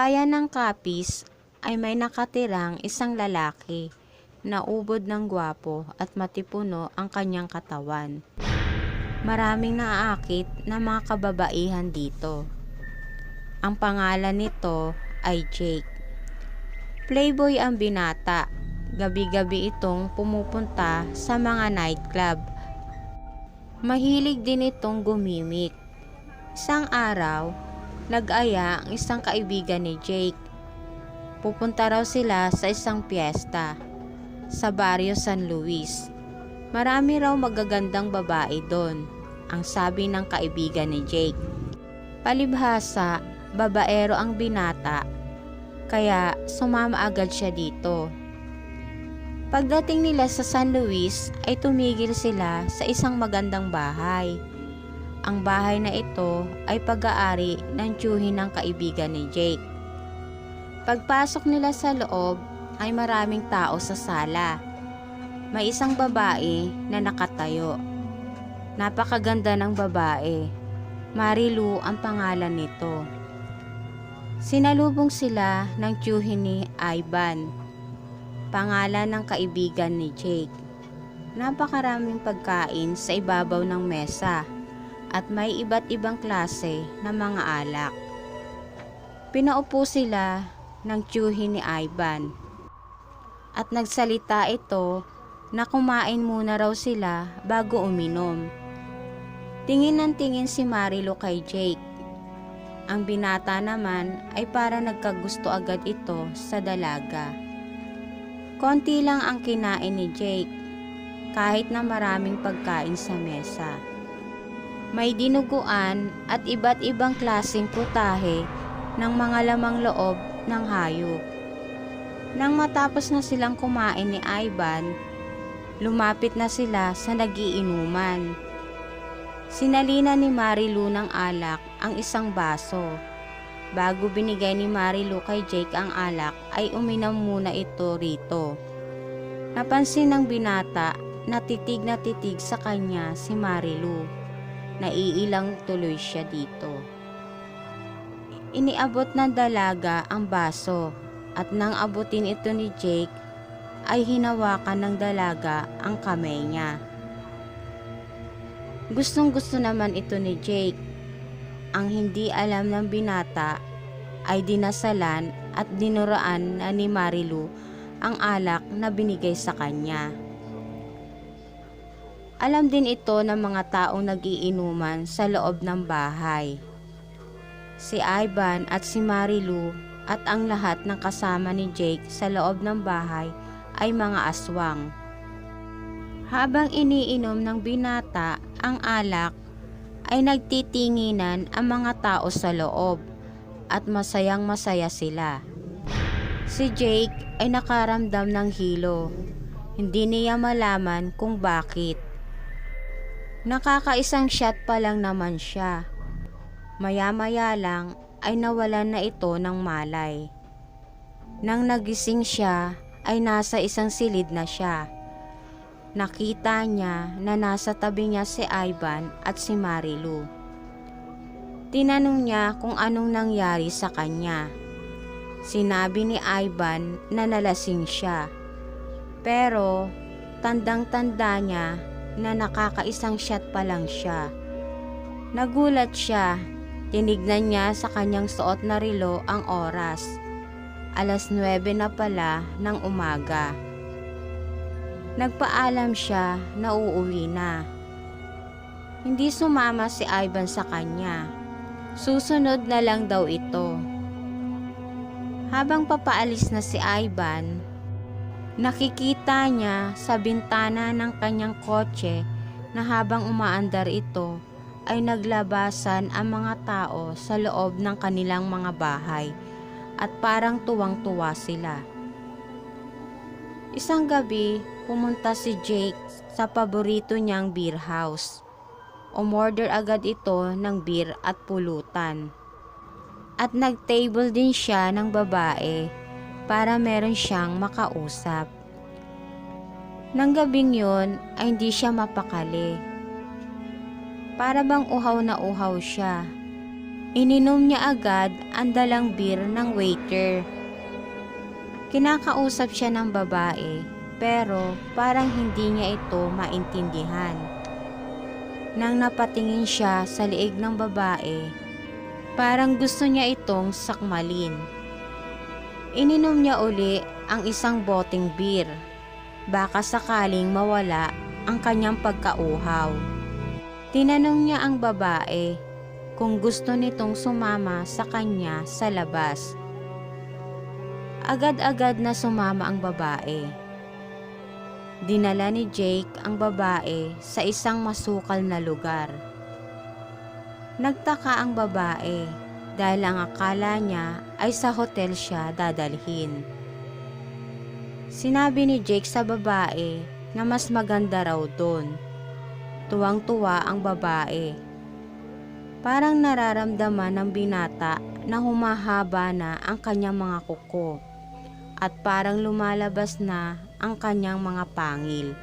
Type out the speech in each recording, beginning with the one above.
Kaya ng kapis ay may nakatirang isang lalaki na ubod ng gwapo at matipuno ang kanyang katawan. Maraming naaakit na mga kababaihan dito. Ang pangalan nito ay Jake. Playboy ang binata. Gabi-gabi itong pumupunta sa mga nightclub. Mahilig din itong gumimik. Isang araw, nag-aya ang isang kaibigan ni Jake. Pupunta raw sila sa isang piyesta sa baryo San Luis. Marami raw magagandang babae doon, ang sabi ng kaibigan ni Jake. Palibhasa, babaero ang binata, kaya sumama agad siya dito. Pagdating nila sa San Luis ay tumigil sila sa isang magandang bahay. Ang bahay na ito ay pag-aari ng tiyuhin ng kaibigan ni Jake. Pagpasok nila sa loob ay maraming tao sa sala. May isang babae na nakatayo. Napakaganda ng babae. Marilu ang pangalan nito. Sinalubong sila ng tiyuhin ni Ivan, pangalan ng kaibigan ni Jake. Napakaraming pagkain sa ibabaw ng mesa at may iba't ibang klase ng mga alak. Pinaupo sila ng tiyuhin ni Ivan at nagsalita ito na kumain muna raw sila bago uminom. Tingin ng tingin si Marilo kay Jake. Ang binata naman ay para nagkagusto agad ito sa dalaga. Konti lang ang kinain ni Jake kahit na maraming pagkain sa mesa. May dinuguan at iba't ibang klaseng putahe ng mga lamang loob ng hayop. Nang matapos na silang kumain ni Ivan, lumapit na sila sa nagiinuman. Sinalina ni Marilu ng alak ang isang baso. Bago binigay ni Marilu kay Jake ang alak ay uminom muna ito rito. Napansin ng binata na titig na titig sa kanya si Marilu. Naiilang tuloy siya dito. Iniabot ng dalaga ang baso at nang abutin ito ni Jake ay hinawakan ng dalaga ang kamay niya. Gustong gusto naman ito ni Jake. Ang hindi alam ng binata ay dinasalan at dinuraan na ni Marilu ang alak na binigay sa kanya. Alam din ito ng mga taong nagiinuman sa loob ng bahay. Si Ivan at si Marilu at ang lahat ng kasama ni Jake sa loob ng bahay ay mga aswang. Habang iniinom ng binata ang alak, ay nagtitinginan ang mga tao sa loob at masayang masaya sila. Si Jake ay nakaramdam ng hilo. Hindi niya malaman kung bakit. Nakakaisang shot pa lang naman siya. Maya-maya lang ay nawalan na ito ng malay. Nang nagising siya ay nasa isang silid na siya. Nakita niya na nasa tabi niya si Ivan at si Marilu. Tinanong niya kung anong nangyari sa kanya. Sinabi ni Ivan na nalasing siya. Pero tandang-tanda niya na nakakaisang shot pa lang siya. Nagulat siya. Tinignan niya sa kanyang suot na relo ang oras. Alas 9 na pala ng umaga. Nagpaalam siya na uuwi na. Hindi sumama si Ivan sa kanya. Susunod na lang daw ito. Habang papaalis na si Ivan, nakikita niya sa bintana ng kanyang kotse na habang umaandar ito ay naglabasan ang mga tao sa loob ng kanilang mga bahay at parang tuwang-tuwa sila. Isang gabi, pumunta si Jake sa paborito niyang beer house. Umorder agad ito ng beer at pulutan. At nag-table din siya ng babae para meron siyang makausap. Nang gabing yun ay hindi siya mapakali. Para bang uhaw na uhaw siya. Ininom niya agad ang dalang beer ng waiter. Kinakausap siya ng babae pero parang hindi niya ito maintindihan. Nang napatingin siya sa liig ng babae, parang gusto niya itong sakmalin. Ininom niya uli ang isang boteng beer. Baka sakaling mawala ang kanyang pagkauhaw. Tinanong niya ang babae kung gusto nitong sumama sa kanya sa labas. Agad-agad na sumama ang babae. Dinala ni Jake ang babae sa isang masukal na lugar. Nagtaka ang babae dahil ang akala niya ay sa hotel siya dadalhin. Sinabi ni Jake sa babae na mas maganda raw doon. Tuwang-tuwa ang babae. Parang nararamdaman ng binata na humahaba na ang kanyang mga kuko at parang lumalabas na ang kanyang mga pangil.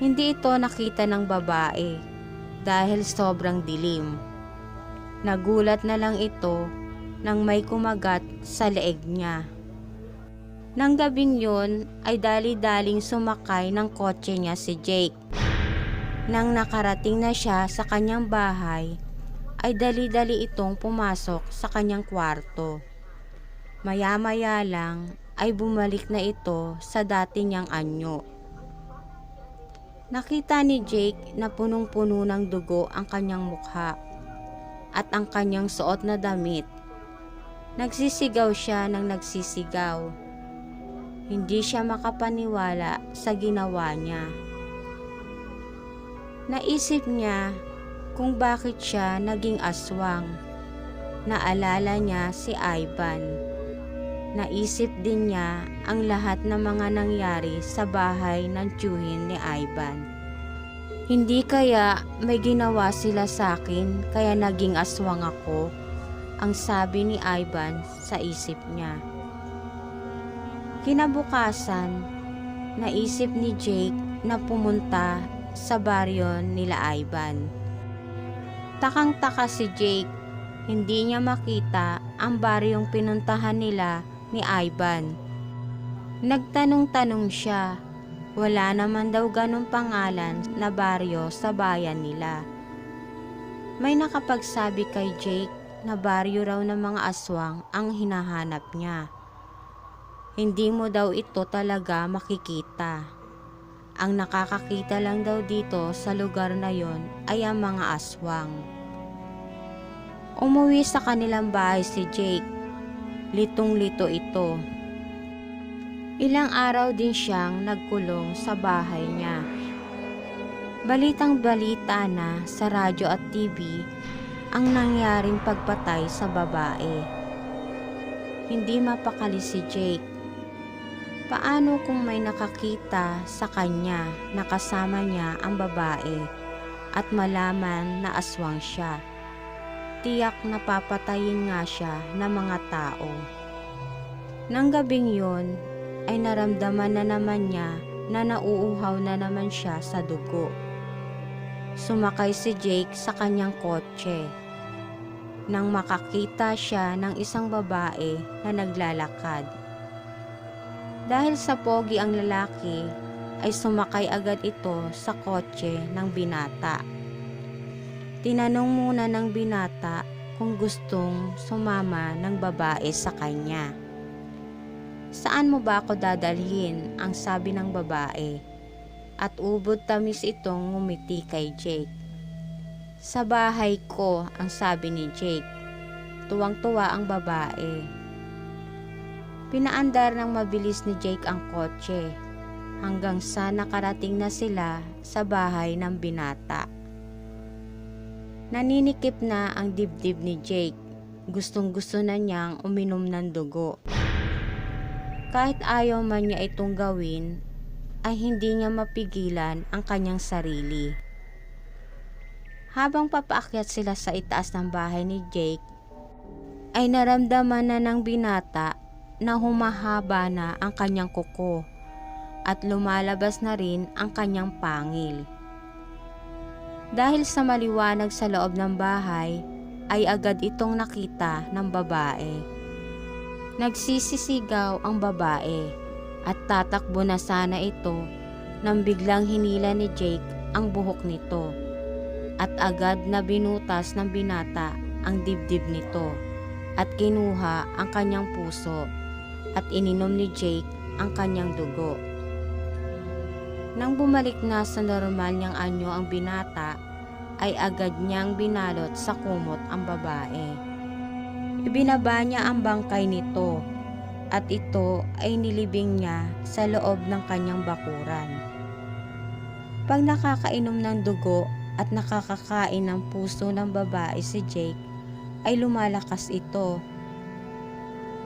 Hindi ito nakita ng babae dahil sobrang dilim. Nagulat na lang ito nang may kumagat sa leeg niya. Nang gabing yun ay dali-daling sumakay ng kotse niya si Jake. Nang nakarating na siya sa kanyang bahay, ay dali-dali itong pumasok sa kanyang kwarto. Maya-maya lang ay bumalik na ito sa dati niyang anyo. Nakita ni Jake na punong-puno ng dugo ang kanyang mukha at ang kanyang suot na damit. Nagsisigaw siya ng nagsisigaw. Hindi siya makapaniwala sa ginawa niya. Naisip niya kung bakit siya naging aswang. Naalala niya si Ivan. Naisip din niya ang lahat ng mga nangyari sa bahay ng tiyuhin ni Ivan. Hindi kaya may ginawa sila sa akin kaya naging aswang ako, ang sabi ni Ivan sa isip niya. Kinabukasan, naisip ni Jake na pumunta sa baryo nila Ivan. Takang-taka si Jake, hindi niya makita ang baryong pinuntahan nila ni Ivan. Nagtanong-tanong siya, wala naman daw ganong pangalan na baryo sa bayan nila. May nakapagsabi kay Jake na baryo raw ng mga aswang ang hinahanap niya. Hindi mo daw ito talaga makikita. Ang nakakakita lang daw dito sa lugar na yon ay ang mga aswang. Umuwi sa kanilang bahay si Jake. Litong-lito ito. Ilang araw din siyang nagkulong sa bahay niya. Balitang balita na sa radyo at TV ang nangyaring pagpatay sa babae. Hindi mapakali si Jake. Paano kung may nakakita sa kanya na kasama niya ang babae at malaman na aswang siya? Tiyak na papatayin nga siya ng mga tao. Nang gabing yun, ay naramdaman na naman niya na nauuhaw na naman siya sa dugo. Sumakay si Jake sa kanyang kotse. Nang makakita siya ng isang babae na naglalakad. Dahil sa pogi ang lalaki, ay sumakay agad ito sa kotse ng binata. Tinanong muna ng binata kung gustong sumama ng babae sa kanya. Saan mo ba ako dadalhin? Ang sabi ng babae. At ubod tamis itong ngumiti kay Jake. Sa bahay ko, ang sabi ni Jake. Tuwang-tuwa ang babae. Pinaandar ng mabilis ni Jake ang kotse hanggang sa nakarating na sila sa bahay ng binata. Naninikip na ang dibdib ni Jake. Gustong gusto na niyang uminom ng dugo. Kahit ayaw man niya itong gawin, ay hindi niya mapigilan ang kanyang sarili. Habang papaakyat sila sa itaas ng bahay ni Jake, ay naramdaman na ng binata na humahaba na ang kanyang kuko at lumalabas na rin ang kanyang pangil. Dahil sa maliwanag sa loob ng bahay, ay agad itong nakita ng babae. Nagsisisigaw ang babae at tatakbo na sana ito nang biglang hinila ni Jake ang buhok nito at agad na binutas ng binata ang dibdib nito at kinuha ang kanyang puso at ininom ni Jake ang kanyang dugo. Nang bumalik na sa normal niyang anyo ang binata, ay agad niyang binalot sa kumot ang babae. Ibinaba niya ang bangkay nito at ito ay nilibing niya sa loob ng kanyang bakuran. Pag nakakainom ng dugo at nakakakain ng puso ng babae si Jake, ay lumalakas ito.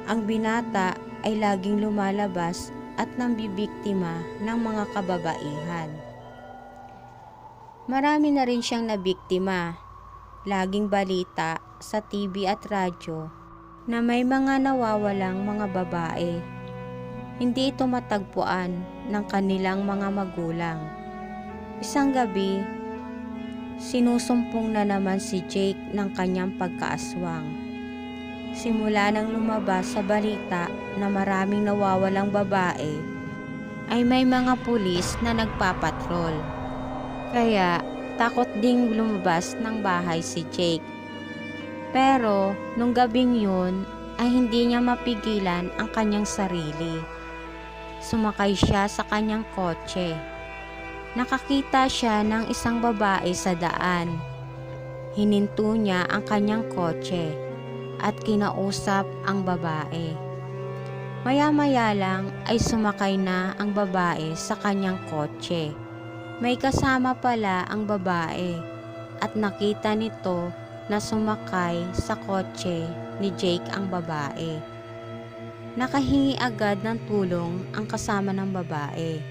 Ang binata ay laging lumalabas at nambibiktima ng mga kababaihan. Marami na rin siyang nabiktima. Laging balita sa TV at radyo na may mga nawawalang mga babae. Hindi ito matagpuan ng kanilang mga magulang. Isang gabi, sinusumpong na naman si Jake ng kanyang pagkaaswang. Simula nang lumabas sa balita na maraming nawawalang babae, ay may mga pulis na nagpapatrol. Kaya takot ding lumabas ng bahay si Jake. Pero nung gabing yun ay hindi niya mapigilan ang kanyang sarili. Sumakay siya sa kanyang kotse. Nakakita siya ng isang babae sa daan. Hininto niya ang kanyang kotse at kinausap ang babae. Maya-maya lang ay sumakay na ang babae sa kanyang kotse. May kasama pala ang babae at nakita nito na sumakay sa kotse ni Jake ang babae. Nakahingi agad ng tulong ang kasama ng babae.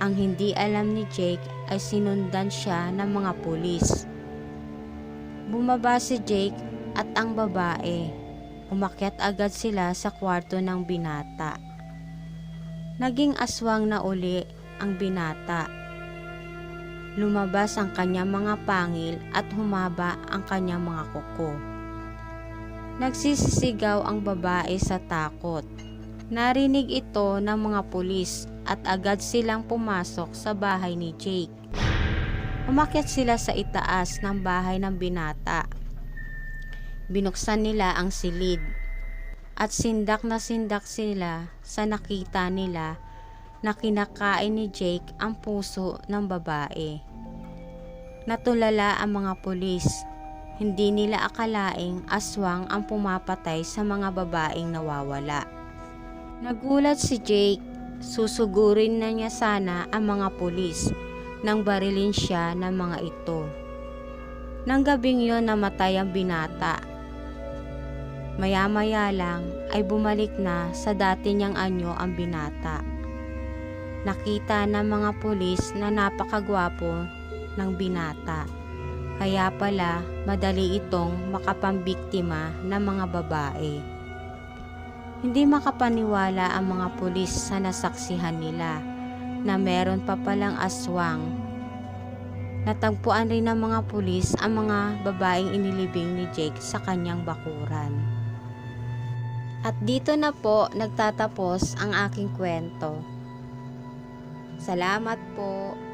Ang hindi alam ni Jake ay sinundan siya ng mga pulis. Bumaba si Jake at ang babae. Umakyat agad sila sa kwarto ng binata. Naging aswang na uli ang binata. Lumabas ang kanyang mga pangil at humaba ang kanyang mga kuko. Nagsisisigaw ang babae sa takot. Narinig ito ng mga pulis at agad silang pumasok sa bahay ni Jake. Umakyat sila sa itaas ng bahay ng binata. Binuksan nila ang silid at sindak na sindak sila sa nakita nila na kinakain ni Jake ang puso ng babae. Natulala ang mga pulis. Hindi nila akalaing aswang ang pumapatay sa mga babaeng nawawala. Nagulat si Jake. Susugurin na niya sana ang mga pulis nang barilin siya ng mga ito. Nang gabing yon namatay ang binata. Maya-maya lang ay bumalik na sa dati niyang anyo ang binata. Nakita ng mga pulis na napakagwapo ng binata. Kaya pala madali itong makapambiktima ng mga babae. Hindi makapaniwala ang mga pulis sa nasaksihan nila na meron pa palang aswang. Natagpuan rin ng mga pulis ang mga babaeng inilibing ni Jake sa kanyang bakuran. At dito na po nagtatapos ang aking kwento. Salamat po.